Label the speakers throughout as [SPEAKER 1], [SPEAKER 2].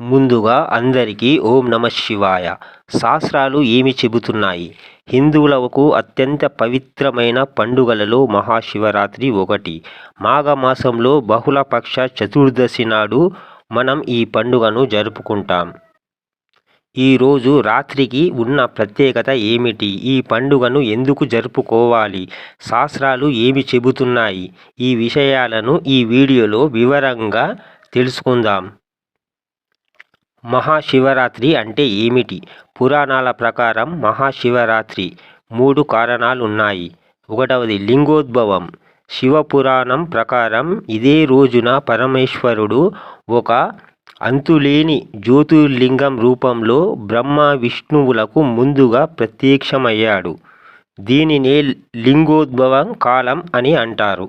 [SPEAKER 1] ముందుగా అందరికీ ఓం నమ శివాయ. శాస్త్రాలు ఏమి చెబుతున్నాయి? హిందువులకు అత్యంత పవిత్రమైన పండుగలలో మహాశివరాత్రి ఒకటి. మాఘమాసంలో బహుళపక్ష చతుర్దశి నాడు మనం ఈ పండుగను జరుపుకుంటాం. ఈరోజు రాత్రికి ఉన్న ప్రత్యేకత ఏమిటి? ఈ పండుగను ఎందుకు జరుపుకోవాలి? శాస్త్రాలు ఏమి చెబుతున్నాయి? ఈ విషయాలను ఈ వీడియోలో వివరంగా తెలుసుకుందాం. మహాశివరాత్రి అంటే ఏమిటి? పురాణాల ప్రకారం మహాశివరాత్రి మూడు కారణాలు ఉన్నాయి ఒకటవది లింగోద్భవం. శివపురాణం ప్రకారం ఇదే రోజున పరమేశ్వరుడు ఒక అంతులేని జ్యోతిర్లింగం రూపంలో బ్రహ్మ విష్ణువులకు ముందుగా ప్రత్యక్షమయ్యాడు. దీనినే లింగోద్భవం కాలం అని అంటారు.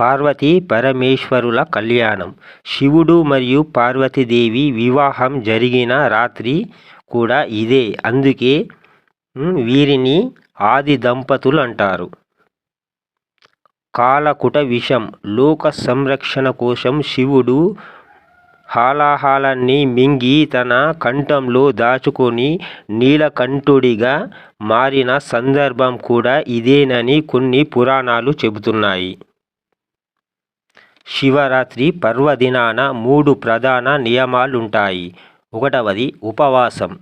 [SPEAKER 1] పార్వతీ పరమేశ్వరుల కళ్యాణం. శివుడు మరియు పార్వతీదేవి వివాహం జరిగిన రాత్రి కూడా ఇదే. అందుకే వీరిని ఆది దంపతులు అంటారు. కాలకుట విషం లోక సంరక్షణ కోసం శివుడు హాలాహాలాన్ని మింగి తన కంఠంలో దాచుకొని నీలకంఠుడిగా మారిన సందర్భం కూడా ఇదేనని కొన్ని పురాణాలు చెబుతున్నాయి. శివరాత్రి పర్వదినాన మూడు ప్రధాన నియమాలుంటాయి. ఒకటవది ఉపవాసం.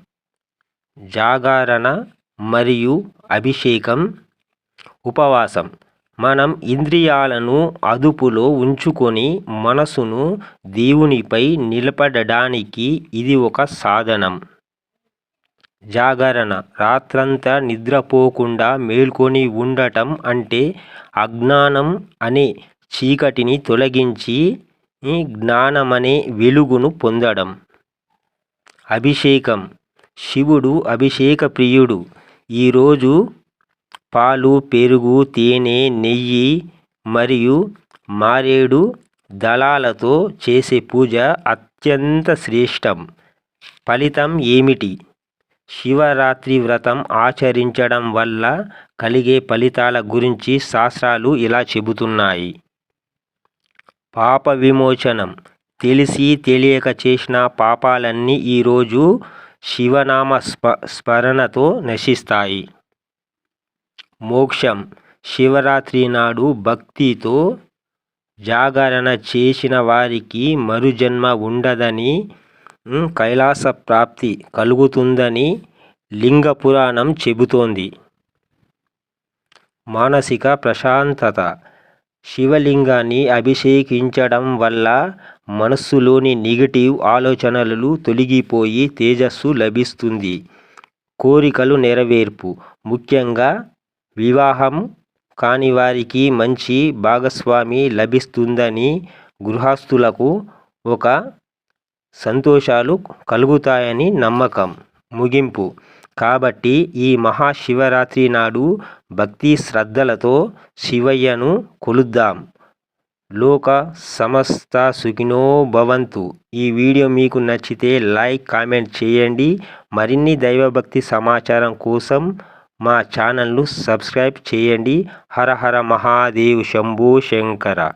[SPEAKER 1] జాగరణ మరియు అభిషేకం. ఉపవాసం. మనం ఇంద్రియాలను అదుపులో ఉంచుకొని మనసును దేవునిపై నిలబడడానికి ఇది ఒక సాధనం. జాగరణ. రాత్రంతా నిద్రపోకుండా మేల్కొని ఉండటం అంటే అజ్ఞానం అనే చీకటిని తొలగించి జ్ఞానమనే వెలుగును పొందడం. అభిషేకం. శివుడు అభిషేక ప్రియుడు. ఈరోజు పాలు పెరుగు తేనె నెయ్యి మరియు మారేడు దళాలతో చేసే పూజ అత్యంత శ్రేష్టం. ఫలితం ఏమిటి? శివరాత్రి వ్రతం ఆచరించడం వల్ల కలిగే ఫలితాల గురించి శాస్త్రాలు ఇలా చెబుతున్నాయి. పాప విమోచనం తెలిసి తెలియక చేసిన పాపాలన్నీ ఈరోజు శివనామ స్మ స్మరణతో నశిస్తాయి. మోక్షం. శివరాత్రి నాడు భక్తితో జాగరణ చేసిన వారికి మరుజన్మ ఉండదని కైలాస ప్రాప్తి కలుగుతుందని లింగ పురాణం చెబుతోంది. మానసిక ప్రశాంతత. శివలింగాన్ని అభిషేకించడం వల్ల మనస్సులోని నెగిటివ్ ఆలోచనలు తొలగిపోయి తేజస్సు లభిస్తుంది. కోరికలు నెరవేర్పు. ముఖ్యంగా వివాహం కాని వారికి మంచి భాగస్వామి లభిస్తుందని గృహస్థులకు ఒక సంతోషాలు కలుగుతాయని నమ్మకం. ముగింపు. కాబట్టి ఈ మహాశివరాత్రి నాడు భక్తి శ్రద్ధలతో శివయ్యను కొలుద్దాం. లోక సమస్త సుఖినో భవంతు. ఈ వీడియో మీకు నచ్చితే లైక్ కామెంట్ చేయండి. మరిన్ని దైవభక్తి సమాచారం కోసం మా ఛానల్ను సబ్స్క్రైబ్ చేయండి. హర హర మహాదేవ్ శంభు శంకర.